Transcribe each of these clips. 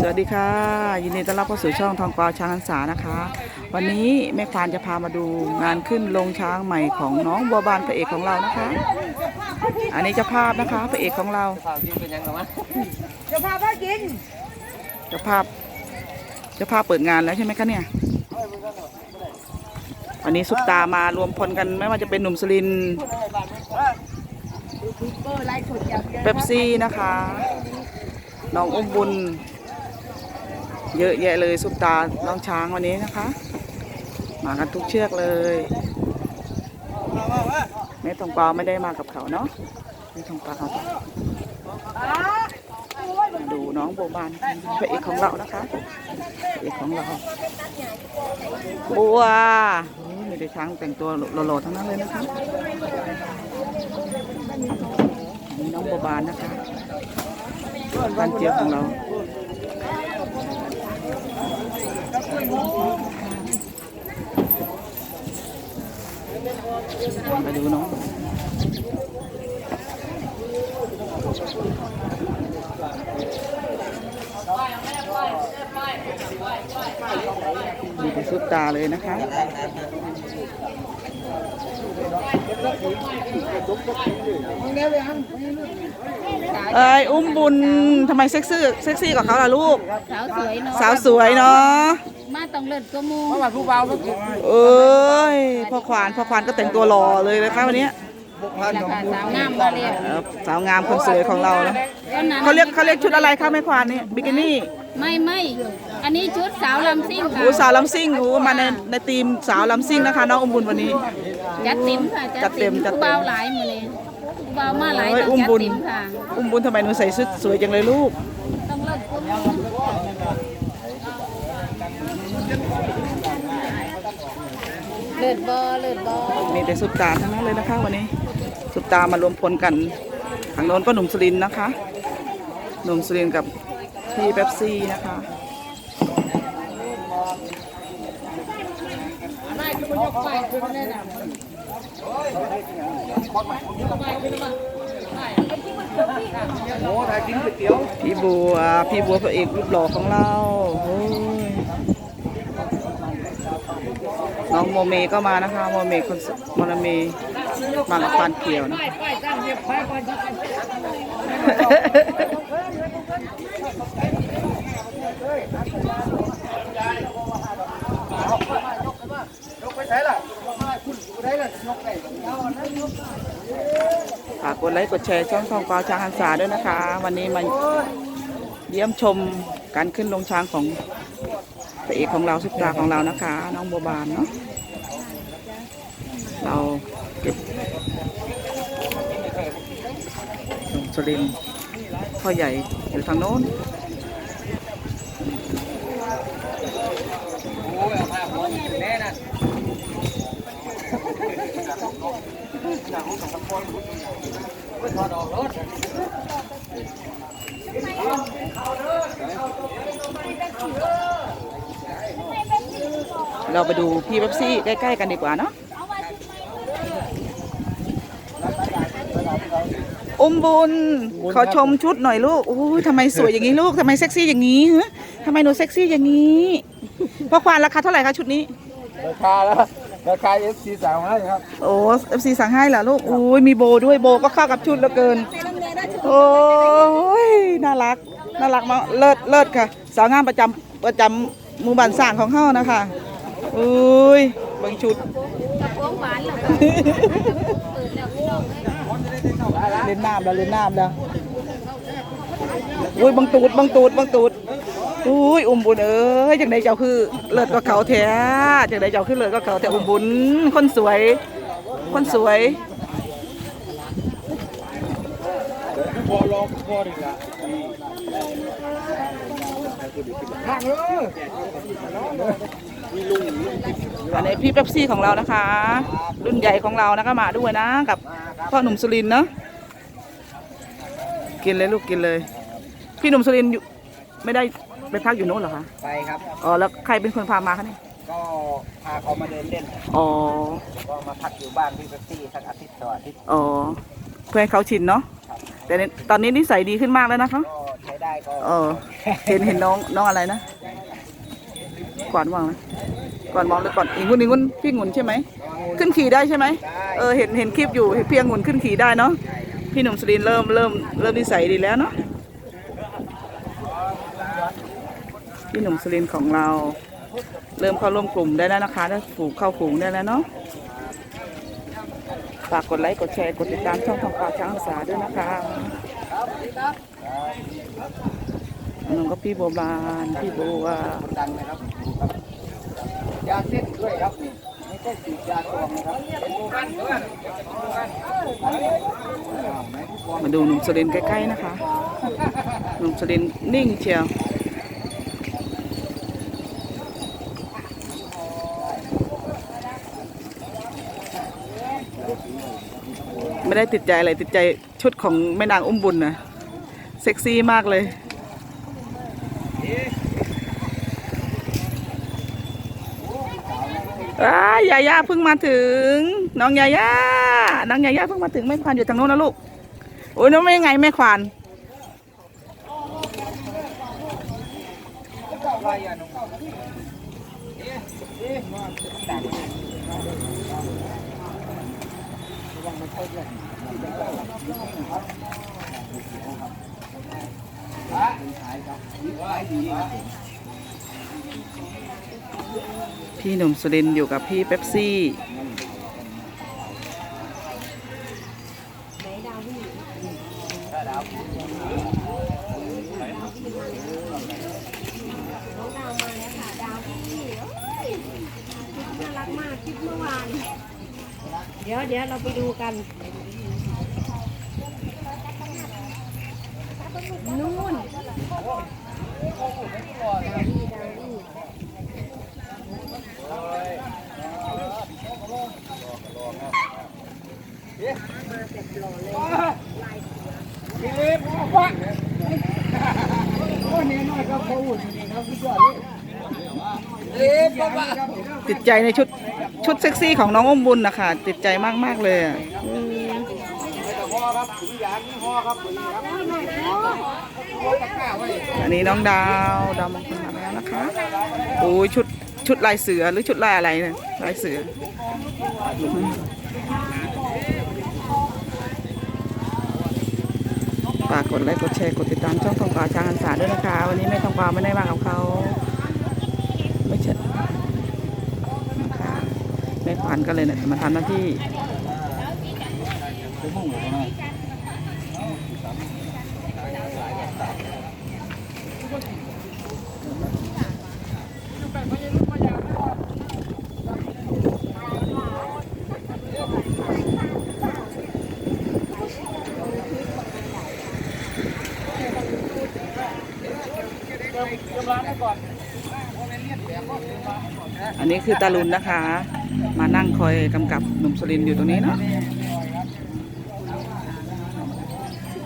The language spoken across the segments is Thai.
สวัสดีค่ะ ยินดีต้อนรับเข้าสู่ช่องทองกวาวช้างหันษานะคะ วันนี้แม่ควานจะพามาดูงานขึ้นลงช้างใหม่ของน้องบัวบานพระเอกของเรานะคะ อันนี้เจ้าภาพนะคะพระเอกของเราข่าวจริงเป็นยังไงวะจะพาพ่อกินเจ้าภาพเจ้าภาพเปิดงานแล้วใช่ไหมคะเนี่ยวันนี้ซุปตามารวมพลกันไม่ว่าจะเป็นหนุ่มสลินทร์เบอร์ไลฟ์สดอย่างเดียวเป๊ปซี่นะคะ น้องอุ้มบุญ เยอะแยะเลยซุปตาน้องช้างวันนี้นะคะ มากันทุกเชือกเลยแม่ทองเปาไม่ได้มากับเขาเนาะแม่ทองเปามาดูน้องโบบานพระเอกของเรานะคะพระเอกของเราบัวโอ้ยมีแต่ช้างแต่งตัวหล่อๆทั้งนั้นเลยนะคะน้องโบบานนะคะบ้านเจียวของเรา มาดูเนาะมีแต่ซุปตาเลยนะคะเอ้ยอุ้มบุญทำไมเซ็กซี่เซ็กซี่กว่าเขาล่ะลูก สาวสวยเนาะ สาวสวยเนาะมาต้องเลิศก็มูเมื่อวานผู้เบาเมื่อกี้เอ้ยพ่อควานพ่อควานก็แต่งตัวหล่อเลยนะคะวันนี้ราคาสาวงามมาเลยเอ่อสาวงามคนสวยของเรานะก็นั้นเขาเรียกเขาเรียกชุดอะไรคะแม่ควานนี่บิกินี่ไม่ไม่อันนี้ชุดสาวลำซิ่งค่ะโอ้สาวลำซิ่งโอ้มาในในทีมสาวลำซิ่งนะคะน้องอมบุญวันนี้ จัดเต็มค่ะจัดเต็มจัดเต็ม ผู้เบาหลายมาเลยผู้เบามาหลายโอ้ยต้องอุ้มจัดบุญเต็มค่ะอุ้มบุญทำไมหนูใส่ชุดสวยจังเลยลูกต้องเลิศก็มู เลิศบอเลิศบอมีแต่สุดตาทั้งนั้นเลยนะคะวันนี้ สุดตามารวมพลกันทางโน้นก็หนุ่มสุรินทร์นะคะหนุ่มสุรินทร์กับพี่เป๊ปซี่นะคะโอ้ถ่ายกินก๋วยเตี๋ยวพี่บัวพี่บัวพระเอกรูปหล่อของเราโอ้ย น้องโมเมก็มานะคะโมเมคนโมนาเมมากับปานเขียวนะยกไปใช้ล่ะคุณไปได้ล่ะยกไปฝากกดไลค์กดแชร์ช่องทองกาช้างหันษาด้วยนะคะ วันนี้มาเยี่ยมชมการขึ้นลงช้างของ ระเอกของเราซุปตาของเรานะคะ น้องบัวบานเนาะเราเก็บหนุ่มสุรินทร์พ่อใหญ่อยู่ทางโน้นโอ้ยเอาผ้าผมแน่น่ะถอดออกรถ เราไปดูพี่เว็บซี่ใกล้ ๆ กันดีกว่าเนาะอุ้มบุญขอชมชุดหน่อยลูกโอ้ยทำไมสวยอย่างนี้ลูกทำไมเซ็กซี่อย่างนี้ฮะทำไมหนูเซ็กซี่อย่างนี้พ่อควานราคาเท่าไหร่คะชุดนี้ราคาแล้วราคาเอฟซีสามให้ครับโอ้เอฟซีสั่งให้เหรอลูกโอ้ยมีโบด้วยโบก็เข้ากับชุดเหลือเกินโอ้ยน่ารักน่ารักมากเลิศเลิศค่ะ สาวงามประจำประจำหมู่บ้านสร้างของเฮานะคะ อุ้ยเบิ่งชุดกระโปรงหวานแล้วค่ะเปิดแล้วพี่น้องเอ้ยเล่นน้ำแล้วเล่นน้ำแล้วอุ้ยบังตูดบังตูดบังตูดอุ้ยอุ้มบุญเอ้ยจังไดเจ้าคือเลิศก็เขาแท้จังไดเจ้าคือเลิศก็เขาแท้อุ้มบุญคนสวย คนสวยพอลองพอดีละข้างเลย อันนี้พี่เป๊ปซี่ของเรานะคะ รุ่นใหญ่ของเรานะก็มาด้วยนะกับพ่อหนุ่มสุรินทร์เนาะกินเลยลูกกินเลย พี่หนุ่มสุรินทร์อยู่ไม่ได้ไปพักอยู่โน้นเหรอคะไปครับอ๋อแล้วใครเป็นคนพามาคะเนี่ยก็พาเขามาเดินเล่นอ๋อก็มาพักอยู่บ้านพี่เป๊ปซี่สักอาทิตย์ต่ออาทิตย์อ๋อเพื่อให้เขาชินเนาะแต่ในตอนนี้นิสัยดีขึ้นมากแล้วนะคะก็ใช้ได้ได้ก็เออเห็นเห็นน้องน้องอะไรนะก่อนว่างนะ ก่อนมองเลยก่อนอีงุนอีงุนพี่งุนใช่ไหมขึ้นขี่ได้ใช่ไหมเออเห็นเห็นคลิปอยู่เห็นเพียงงุนขึ้นขี่ได้เนาะพี่หนุ่มสุรินทร์เริ่มเริ่มเริ่มนิสัยดีแล้วเนาะพี่หนุ่มสุรินทร์ของเรา เริ่มเข้าร่วมกลุ่มได้แล้วนะคะได้ฝูงเข้าฝูงได้แล้วเนาะฝากกดไลค์กดแชร์กดติดตามช่องทองฟ้าช้างอาสาด้วยนะคะน้องก็พี่โบวบานพี่โบว่าดังนะครับ ยาเส้นด้วยครับไม่ใช่ฉีดยาตวงนะครับเป็นโบกันเพื่อนมาดูหนุ่มสุรินใกล้ๆนะคะหนุ่มสุรินนิ่งเชียวไม่ได้ติดใจอะไรติดใจชุดของแม่นางอุ้มบุญนะเซ็กซี่มากเลย อ้ายาย่าเพิ่งมาถึง น้องยาย่าน้องยาย่าเพิ่งมาถึงแม่ควานอยู่ทางโน้นนะลูกโอ้ยน้องไม่ไงแม่ควาน พี่หนุ่มสุรินอยู่กับพี่เป๊ปซี่น้องดาวมาแล้วค่ะ ดาวพี่น่ารักมากคลิปเมื่อวาน เดี๋ยวเดี๋ยวเราไปดูกันน พี่เล็บฟังโอ้เนี่ยน้อยครับเขาอุ่นนี่ครับสุดยอดเลยเล็บบ้า ติดใจในชุดชุดเซ็กซี่ของน้องอมบุญนะคะติดใจมากๆเลยอะไม่ต้องห่อครับถุงยางนี่ห่อครับถุงยอะอันนี้น้องดาวดาวมงคลมาแล้วนะคะโอ้ยชุดชุดลายเสือหรือชุดลายอะไรเนี่ยลายเสือ ฝากกดไลค์กดแชร์กดติดตามช่องทองฟ้าช้างอันสาด้วยนะคะ วันนี้แม่ทองฟ้าไม่ได้มากับเขาไม่ใช่นะคะแม่ขวัญก็เลยเนี่ยมาทำหน้าที่ อันนี้คือตาลุนนะคะ มานั่งคอยกำกับหนุ่มสุรินอยู่ตรงนี้เนาะ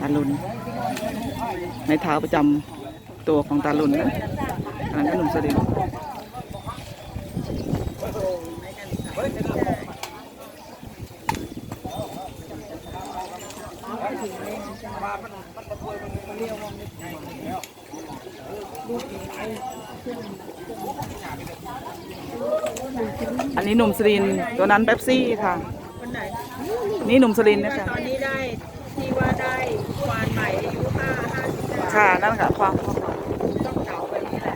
ตาลุน ในเท้าประจำตัวของตาลุนนะอันนั้นก็หนุ่มสุริน นนี้หนุ่มสุรินทร์ตัวนั้นเป๊ปซี่ค่ะ คนไหนนี่หนุ่มสุรินทร์นะคะตอนนี้ได้ที่ว่าได้ควานใหม่อายุห้าห้าสิบแปดค่ะนั่นค่ะความต้องเก่าไปนี่แหละ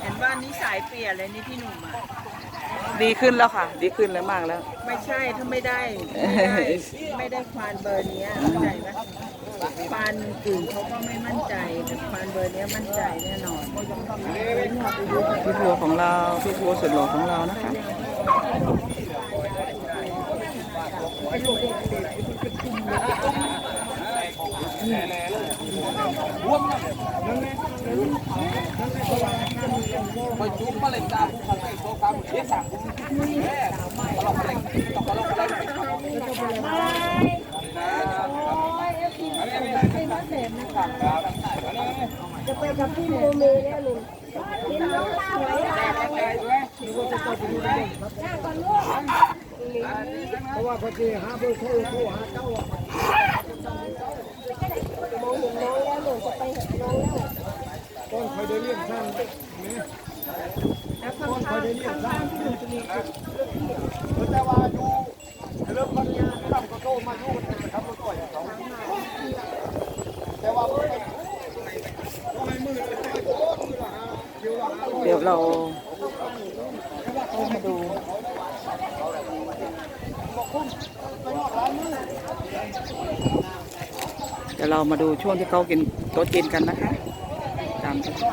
เห็นว่านิสัยเปลี่ยนเลยนี่พี่หนุ่มอะดีขึ้นแล้วค่ะ ดีขึ้นแล้วมากแล้ว ไม่ใช่ถ้าไม่ได้ไม่ได้ไม่ได้ควานเบอร์เนี้ยเข้าใจไหม ควานอื่นเขาก็ไม่มั่นใจแต่ควานเบอร์นี้มั่นใจแน่นอนพี่พัวของเราพี่พัวสุดหล่อของเรานะคะไป จะไปทำที่โมเมแล้ลุงเห็นน้องตาไหลหน้าก่อนลูกเพราะว่าพอดีฮาเบอร์โทรโทรหาเจ้าโมเห็นน้องแล้วลุงจะไปหาน้องแล้วต้นคอยเดินเลี่ยงช่างต้นคอยเดินเลี้ยงช่างที่ลุจะมีเขาจะว่าอยู่เริ่มปัญญาตั้งกระโตมาอยู่ เราดูเดี๋ยวเรามาดูช่วงที่เขากินโต๊ะจีนกันนะคะ